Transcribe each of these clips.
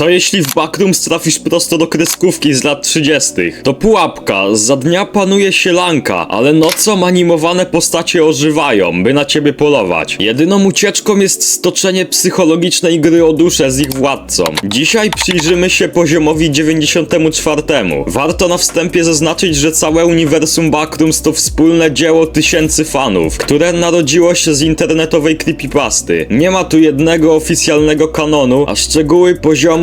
Co jeśli w Backrooms trafisz prosto do kreskówki z lat 30? To pułapka, za dnia panuje sielanka, ale nocą animowane postacie ożywają, by na ciebie polować. Jedyną ucieczką jest stoczenie psychologicznej gry o duszę z ich władcą. Dzisiaj przyjrzymy się poziomowi 94. Warto na wstępie zaznaczyć, że całe uniwersum Backrooms to wspólne dzieło tysięcy fanów, które narodziło się z internetowej creepypasty. Nie ma tu jednego oficjalnego kanonu, a szczegóły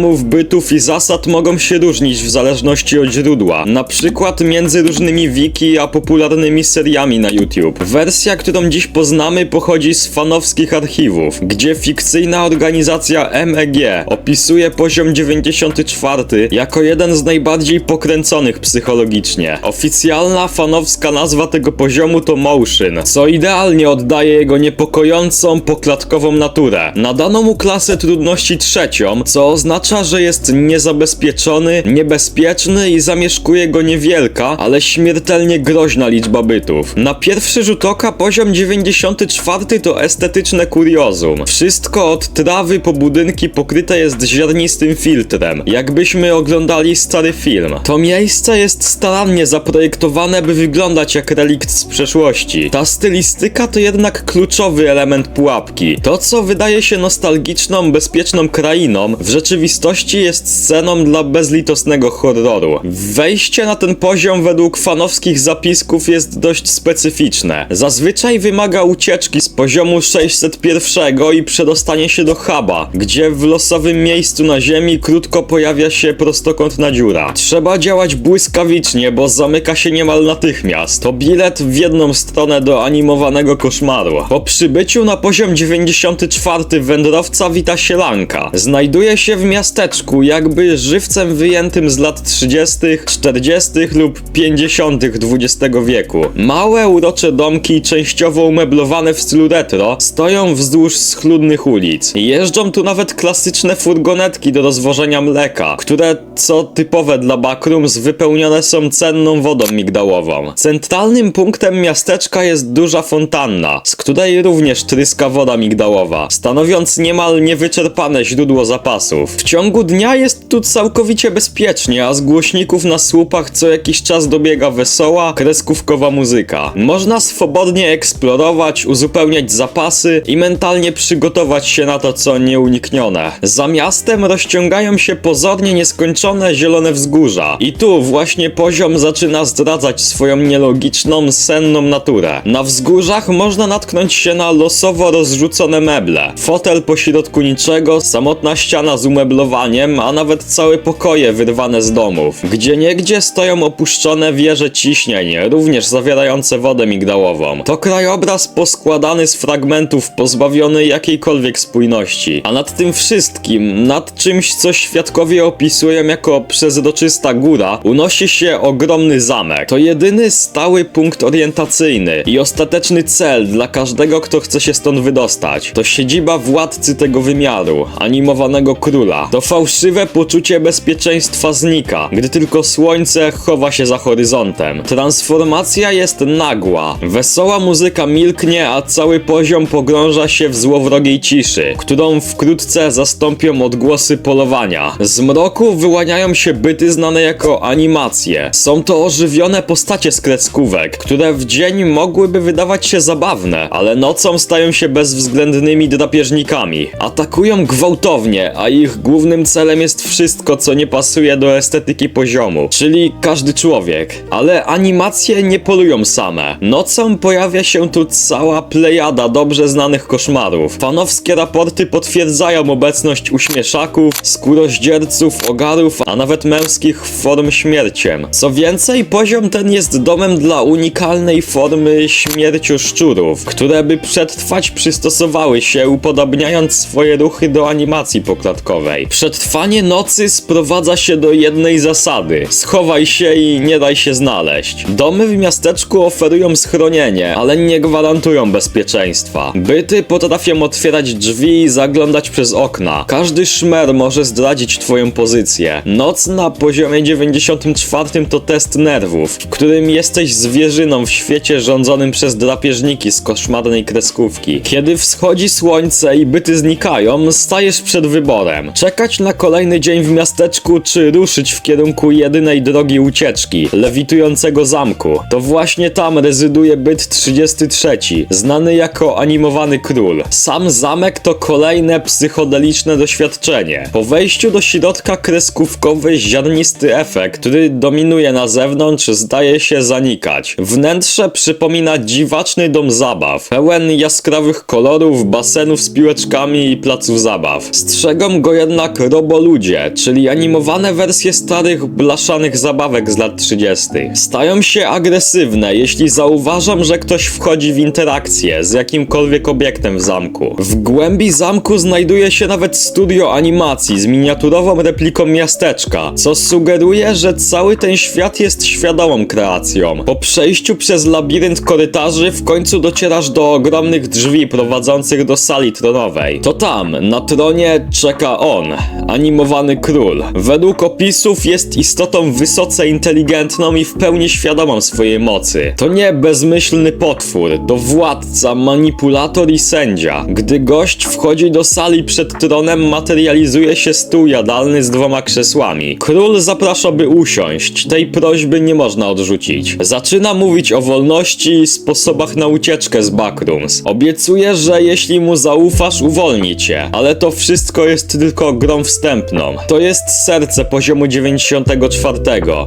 poziomów, bytów i zasad mogą się różnić w zależności od źródła. Na przykład między różnymi wiki a popularnymi seriami na YouTube. Wersja, którą dziś poznamy, pochodzi z fanowskich archiwów, gdzie fikcyjna organizacja MEG opisuje poziom 94 jako jeden z najbardziej pokręconych psychologicznie. Oficjalna fanowska nazwa tego poziomu to Motion, co idealnie oddaje jego niepokojącą, poklatkową naturę. Nadano mu klasę trudności trzecią, co oznacza, że jest niezabezpieczony, niebezpieczny i zamieszkuje go niewielka, ale śmiertelnie groźna liczba bytów. Na pierwszy rzut oka poziom 94 to estetyczne kuriozum. Wszystko od trawy po budynki pokryte jest ziarnistym filtrem, jakbyśmy oglądali stary film. To miejsce jest starannie zaprojektowane, by wyglądać jak relikt z przeszłości. Ta stylistyka to jednak kluczowy element pułapki. To, co wydaje się nostalgiczną, bezpieczną krainą, w rzeczywistości jest sceną dla bezlitosnego horroru. Wejście na ten poziom według fanowskich zapisków jest dość specyficzne. Zazwyczaj wymaga ucieczki z poziomu 601 i przedostanie się do huba, gdzie w losowym miejscu na ziemi krótko pojawia się prostokątna dziura. Trzeba działać błyskawicznie, bo zamyka się niemal natychmiast. To bilet w jedną stronę do animowanego koszmaru. Po przybyciu na poziom 94 wędrowca wita się Lanka. Znajduje się w miasteczku, jakby żywcem wyjętym z lat 30., 40. lub 50. XX wieku. Małe, urocze domki, częściowo umeblowane w stylu retro, stoją wzdłuż schludnych ulic. Jeżdżą tu nawet klasyczne furgonetki do rozwożenia mleka, które, co typowe dla backrooms, wypełnione są cenną wodą migdałową. Centralnym punktem miasteczka jest duża fontanna, z której również tryska woda migdałowa, stanowiąc niemal niewyczerpane źródło zapasów. W ciągu dnia jest tu całkowicie bezpiecznie, a z głośników na słupach co jakiś czas dobiega wesoła, kreskówkowa muzyka. Można swobodnie eksplorować, uzupełniać zapasy i mentalnie przygotować się na to, co nieuniknione. Za miastem rozciągają się pozornie nieskończone zielone wzgórza. I tu właśnie poziom zaczyna zdradzać swoją nielogiczną, senną naturę. Na wzgórzach można natknąć się na losowo rozrzucone meble. Fotel pośrodku niczego, samotna ściana z umeblowaniem, a nawet całe pokoje wyrwane z domów. Gdzie niegdzie stoją opuszczone wieże ciśnień, również zawierające wodę migdałową. To krajobraz poskładany z fragmentów, pozbawiony jakiejkolwiek spójności. A nad tym wszystkim, nad czymś, co świadkowie opisują jako przezroczysta góra, unosi się ogromny zamek. To jedyny stały punkt orientacyjny i ostateczny cel dla każdego, kto chce się stąd wydostać. To siedziba władcy tego wymiaru, animowanego króla. To fałszywe poczucie bezpieczeństwa znika, gdy tylko słońce chowa się za horyzontem. Transformacja jest nagła. Wesoła muzyka milknie, a cały poziom pogrąża się w złowrogiej ciszy, którą wkrótce zastąpią odgłosy polowania. Z mroku wyłaniają się byty znane jako animacje. Są to ożywione postacie z kreskówek, które w dzień mogłyby wydawać się zabawne, ale nocą stają się bezwzględnymi drapieżnikami. Atakują gwałtownie, a ich głównym celem jest wszystko, co nie pasuje do estetyki poziomu, czyli każdy człowiek. Ale animacje nie polują same. Nocą pojawia się tu cała plejada dobrze znanych koszmarów. Fanowskie raporty potwierdzają obecność uśmieszaków, skóroździerców, ogarów, a nawet męskich form śmierciem. Co więcej, poziom ten jest domem dla unikalnej formy śmierciu szczurów, które by przetrwać przystosowały się, upodabniając swoje ruchy do animacji poklatkowej. Przetrwanie nocy sprowadza się do jednej zasady. Schowaj się i nie daj się znaleźć. Domy w miasteczku oferują schronienie, ale nie gwarantują bezpieczeństwa. Byty potrafią otwierać drzwi i zaglądać przez okna. Każdy szmer może zdradzić twoją pozycję. Noc na poziomie 94 to test nerwów, w którym jesteś zwierzyną w świecie rządzonym przez drapieżniki z koszmarnej kreskówki. Kiedy wschodzi słońce i byty znikają, stajesz przed wyborem. Czekać Poczekać na kolejny dzień w miasteczku, czy ruszyć w kierunku jedynej drogi ucieczki, lewitującego zamku. To właśnie tam rezyduje byt 33, znany jako animowany król. Sam zamek to kolejne psychodeliczne doświadczenie. Po wejściu do środka kreskówkowy ziarnisty efekt, który dominuje na zewnątrz, zdaje się zanikać. Wnętrze przypomina dziwaczny dom zabaw, pełen jaskrawych kolorów, basenów z piłeczkami i placów zabaw. Strzegą go jednak roboludzie, czyli animowane wersje starych, blaszanych zabawek z lat 30. Stają się agresywne, jeśli zauważam, że ktoś wchodzi w interakcję z jakimkolwiek obiektem w zamku. W głębi zamku znajduje się nawet studio animacji z miniaturową repliką miasteczka, co sugeruje, że cały ten świat jest świadomą kreacją. Po przejściu przez labirynt korytarzy w końcu docierasz do ogromnych drzwi prowadzących do sali tronowej. To tam, na tronie, czeka on, animowany król. Według opisów jest istotą wysoce inteligentną i w pełni świadomą swojej mocy. To nie bezmyślny potwór, to władca, manipulator i sędzia. Gdy gość wchodzi do sali przed tronem, materializuje się stół jadalny z dwoma krzesłami. Król zaprasza, by usiąść. Tej prośby nie można odrzucić. Zaczyna mówić o wolności i sposobach na ucieczkę z backrooms. Obiecuje, że jeśli mu zaufasz, uwolni cię. Ale to wszystko jest tylko grą wstępną. To jest serce poziomu 94.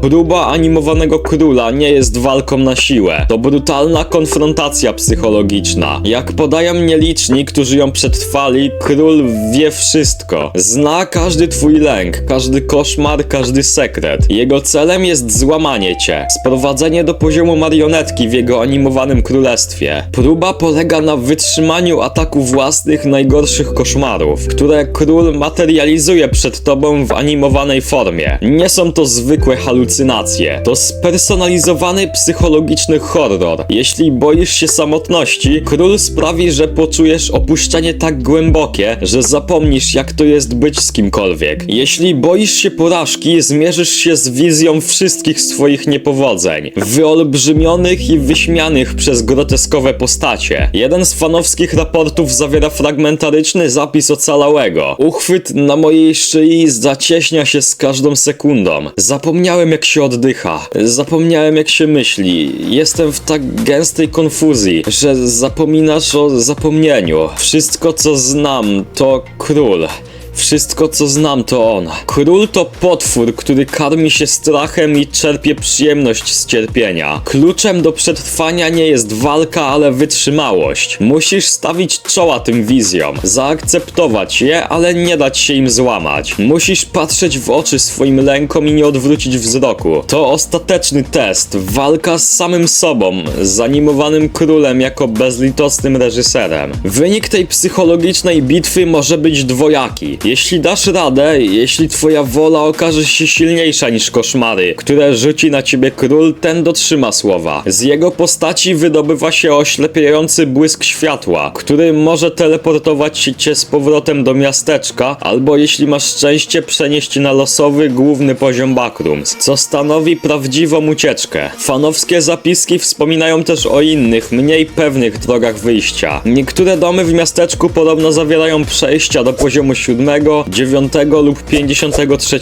Próba animowanego króla nie jest walką na siłę. To brutalna konfrontacja psychologiczna. Jak podają nieliczni, którzy ją przetrwali, król wie wszystko. Zna każdy twój lęk, każdy koszmar, każdy sekret. Jego celem jest złamanie cię, sprowadzenie do poziomu marionetki w jego animowanym królestwie. Próba polega na wytrzymaniu ataku własnych najgorszych koszmarów, które król materializuje przed tobą w animowanej formie. Nie są to zwykłe halucynacje, to spersonalizowany psychologiczny horror. Jeśli boisz się samotności, król sprawi, że poczujesz opuszczenie tak głębokie, że zapomnisz jak to jest być z kimkolwiek. Jeśli boisz się porażki, zmierzysz się z wizją wszystkich swoich niepowodzeń, wyolbrzymionych i wyśmianych przez groteskowe postacie. Jeden z fanowskich raportów zawiera fragmentaryczny zapis ocalałego. Uchwyt na mojej szyi zacieśnia się z każdą sekundą. Zapomniałem jak się oddycha, zapomniałem jak się myśli. Jestem w tak gęstej konfuzji, że zapominasz o zapomnieniu. Wszystko co znam to król. Wszystko co znam to on. Król to potwór, który karmi się strachem i czerpie przyjemność z cierpienia. Kluczem do przetrwania nie jest walka, ale wytrzymałość. Musisz stawić czoła tym wizjom, zaakceptować je, ale nie dać się im złamać. Musisz patrzeć w oczy swoim lękom i nie odwrócić wzroku. To ostateczny test, walka z samym sobą, z animowanym królem jako bezlitosnym reżyserem. Wynik tej psychologicznej bitwy może być dwojaki. Jeśli dasz radę, jeśli twoja wola okaże się silniejsza niż koszmary, które rzuci na ciebie król, ten dotrzyma słowa. Z jego postaci wydobywa się oślepiający błysk światła, który może teleportować cię z powrotem do miasteczka, albo jeśli masz szczęście, przenieść na losowy główny poziom backrooms, co stanowi prawdziwą ucieczkę. Fanowskie zapiski wspominają też o innych, mniej pewnych drogach wyjścia. Niektóre domy w miasteczku podobno zawierają przejścia do poziomu 7, 9 lub 53.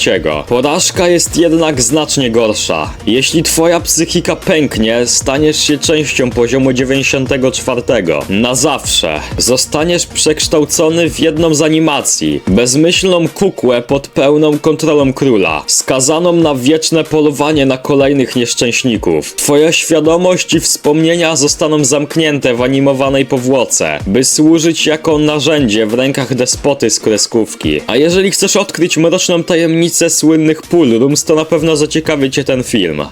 Porażka jest jednak znacznie gorsza. Jeśli twoja psychika pęknie, staniesz się częścią poziomu 94. Na zawsze. Zostaniesz przekształcony w jedną z animacji. Bezmyślną kukłę pod pełną kontrolą króla. Skazaną na wieczne polowanie na kolejnych nieszczęśników. Twoja świadomość i wspomnienia zostaną zamknięte w animowanej powłoce, by służyć jako narzędzie w rękach despoty z kreskówki. A jeżeli chcesz odkryć mroczną tajemnicę słynnych pool rooms, to na pewno zaciekawi cię ten film.